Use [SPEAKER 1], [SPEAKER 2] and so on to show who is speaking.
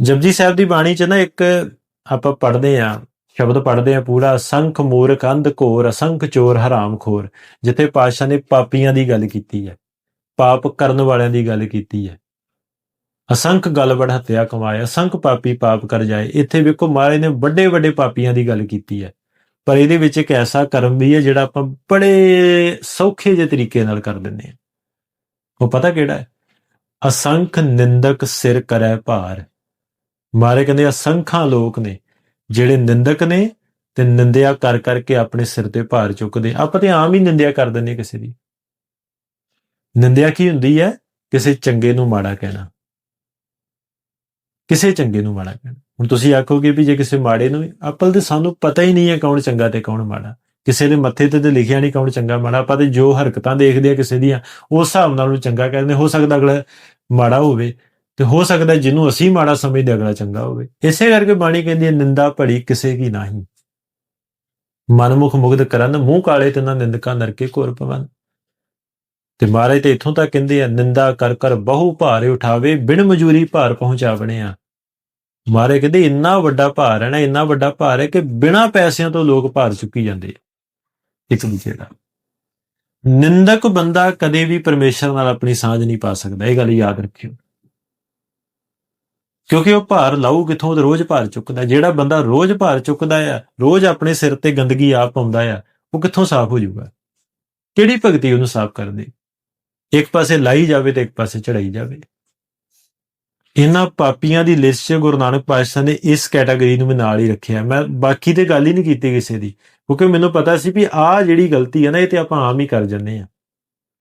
[SPEAKER 1] ਜਪਜੀ ਸਾਹਿਬ ਦੀ ਬਾਣੀ ਚ ਨਾ ਇੱਕ ਆਪਾਂ ਪੜ੍ਹਦੇ ਆ ਸ਼ਬਦ ਪੜ੍ਹਦੇ ਆ ਪੂਰਾ ਅਸੰਖ ਮੂਰਖ ਅੰਧ ਘੋਰ, ਅਸੰਖ ਚੋਰ ਹਰਾਮ ਖੋਰ ਜਿੱਥੇ ਪਾਤਸ਼ਾਹ ਨੇ ਪਾਪੀਆਂ ਦੀ ਗੱਲ ਕੀਤੀ ਹੈ, ਪਾਪ ਕਰਨ ਵਾਲਿਆਂ ਦੀ ਗੱਲ ਕੀਤੀ ਹੈ। ਅਸੰਖ ਗਲਵੜ ਹੱਤਿਆ ਕਮਾਏ, ਅਸੰਖ ਪਾਪੀ ਪਾਪ ਕਰ ਜਾਏ, ਇੱਥੇ ਵੇਖੋ ਮਹਾਰਾਜ ਨੇ ਵੱਡੇ ਵੱਡੇ ਪਾਪੀਆਂ ਦੀ ਗੱਲ ਕੀਤੀ ਹੈ। ਪਰ ਇਹਦੇ ਵਿੱਚ ਇੱਕ ਐਸਾ ਕਰਮ ਵੀ ਹੈ ਜਿਹੜਾ ਆਪਾਂ ਬੜੇ ਸੌਖੇ ਜਿਹੇ ਤਰੀਕੇ ਨਾਲ ਕਰ ਦਿੰਦੇ ਹਾਂ। ਉਹ ਪਤਾ ਕਿਹੜਾ ਹੈ? ਅਸੰਖ ਨਿੰਦਕ ਸਿਰ ਕਰੈ ਭਾਰ ਮਾਰੇ ਕਹਿੰਦੇ ਅਸੰਖਾਂ ਲੋਕ ਨੇ, ਜਿਹੜੇ ਨਿੰਦਕ ਨੇ ਤੇ ਨਿੰਦਿਆ ਕਰ ਕਰਕੇ ਆਪਣੇ ਸਿਰ ਤੇ ਭਾਰ ਚੁੱਕਦੇ। ਆਪਾਂ ਤੇ ਆਮ ਹੀ ਨਿੰਦਿਆ ਕਰ ਦਿੰਦੇ ਕਿਸੇ ਦੀ। ਨਿੰਦਿਆ ਕੀ ਹੁੰਦੀ ਹੈ? ਕਿਸੇ ਚੰਗੇ ਨੂੰ ਮਾੜਾ ਕਹਿਣਾ। ਕਿਸੇ ਚੰਗੇ ਨੂੰ ਮਾੜਾ ਕਹਿਣਾ। ਹੁਣ ਤੁਸੀਂ ਆਖੋਗੇ ਵੀ ਜੇ ਕਿਸੇ ਮਾੜੇ ਨੂੰ ਆਪਲ ਤੇ ਸਾਨੂੰ ਪਤਾ ਹੀ ਨਹੀਂ ਹੈ ਕੌਣ ਚੰਗਾ ਤੇ ਕੌਣ ਮਾੜਾ। ਕਿਸੇ ਦੇ ਮੱਥੇ ਤੇ ਤੇ ਲਿਖਿਆ ਨਹੀਂ ਕੌਣ ਚੰਗਾ ਮਾੜਾ। ਆਪਾਂ ਤੇ ਜੋ ਹਰਕਤਾਂ ਦੇਖਦੇ ਆ ਕਿਸੇ ਦੀਆਂ, ਉਸ ਹਿਸਾਬ ਨਾਲ ਉਹਨੂੰ ਚੰਗਾ ਕਹਿੰਦੇ। ਹੋ ਸਕਦਾ ਅਗਲਾ ਮਾੜਾ ਹੋਵੇ। ਤੇ ਹੋ ਸਕਦਾ ਜਿਹਨੂੰ ਅਸੀਂ ਮਾੜਾ ਸਮਝਦੇ ਅਗਲਾ ਚੰਗਾ ਹੋਵੇ। ਇਸੇ ਕਰਕੇ ਬਾਣੀ ਕਹਿੰਦੀ ਹੈ, ਨਿੰਦਾ ਭੜੀ ਕਿਸੇ ਕੀ ਨਹੀਂ। ਮਨਮੁਖ ਮੁਗਧ ਕਰਨ, ਮੂੰਹ ਕਾਲੇ ਤੇ ਨਾ ਨਿੰਦਕਾਂ ਨਰਕੇ ਘੋਰ ਪਵਨ। ਤੇ ਮਹਾਰਾਜ ਤੇ ਇਥੋਂ ਤੱਕ ਕਹਿੰਦੇ ਆ, ਨਿੰਦਾ ਕਰ ਕਰ ਬਹੁ ਭਾਰੇ ਉਠਾਵੇ, ਬਿਨ ਮਜੂਰੀ ਭਾਰ ਪਹੁੰਚਾਵਣੇ ਆ। ਮਹਾਰਾਜ ਕਹਿੰਦੇ, ਇੰਨਾ ਵੱਡਾ ਭਾਰ ਹੈ ਨਾ, ਇੰਨਾ ਵੱਡਾ ਭਾਰ ਹੈ ਕਿ ਬਿਨਾ ਪੈਸਿਆਂ ਤੋਂ ਲੋਕ ਭਾਰ ਚੁੱਕੀ ਜਾਂਦੇ ਆ। ਇੱਕ ਦੂਜੇ ਦਾ। ਨਿੰਦਕ ਬੰਦਾ ਕਦੇ ਵੀ ਪਰਮੇਸ਼ਰ ਨਾਲ ਆਪਣੀ ਸਾਂਝ ਨਹੀਂ ਪਾ ਸਕਦਾ, ਇਹ ਗੱਲ ਯਾਦ ਰੱਖਿਓ। ਕਿਉਂਕਿ ਉਹ ਭਾਰ ਲਾਊ ਕਿੱਥੋਂ ਤੇ ਰੋਜ਼ ਭਾਰ ਚੁੱਕਦਾ। ਜਿਹੜਾ ਬੰਦਾ ਰੋਜ਼ ਭਾਰ ਚੁੱਕਦਾ ਆ, ਰੋਜ਼ ਆਪਣੇ ਸਿਰ ਤੇ ਗੰਦਗੀ ਆਪ ਪਾਉਂਦਾ ਆ, ਉਹ ਕਿੱਥੋਂ ਸਾਫ਼ ਹੋ ਜਾਊਗਾ? ਕਿਹੜੀ ਭਗਤੀ ਉਹਨੂੰ ਸਾਫ਼ ਕਰਦੇ ਇੱਕ ਪਾਸੇ ਲਾਈ ਜਾਵੇ ਤੇ ਇੱਕ ਪਾਸੇ ਚੜਾਈ ਜਾਵੇ। ਇਹਨਾਂ ਪਾਪੀਆਂ ਦੀ ਲਿਸਟ 'ਚ ਗੁਰੂ ਨਾਨਕ ਪਾਤਸ਼ਾਹ ਨੇ ਇਸ ਕੈਟਾਗਰੀ ਨੂੰ ਵੀ ਨਾਲ ਹੀ ਰੱਖਿਆ। ਮੈਂ ਬਾਕੀ ਤੇ ਗੱਲ ਹੀ ਨਹੀਂ ਕੀਤੀ ਕਿਸੇ ਦੀ, ਕਿਉਂਕਿ ਮੈਨੂੰ ਪਤਾ ਸੀ ਵੀ ਆਹ ਜਿਹੜੀ ਗਲਤੀ ਹੈ ਨਾ, ਇਹ ਤੇ ਆਪਾਂ ਆਮ ਹੀ ਕਰ ਜੰਨੇ ਆ।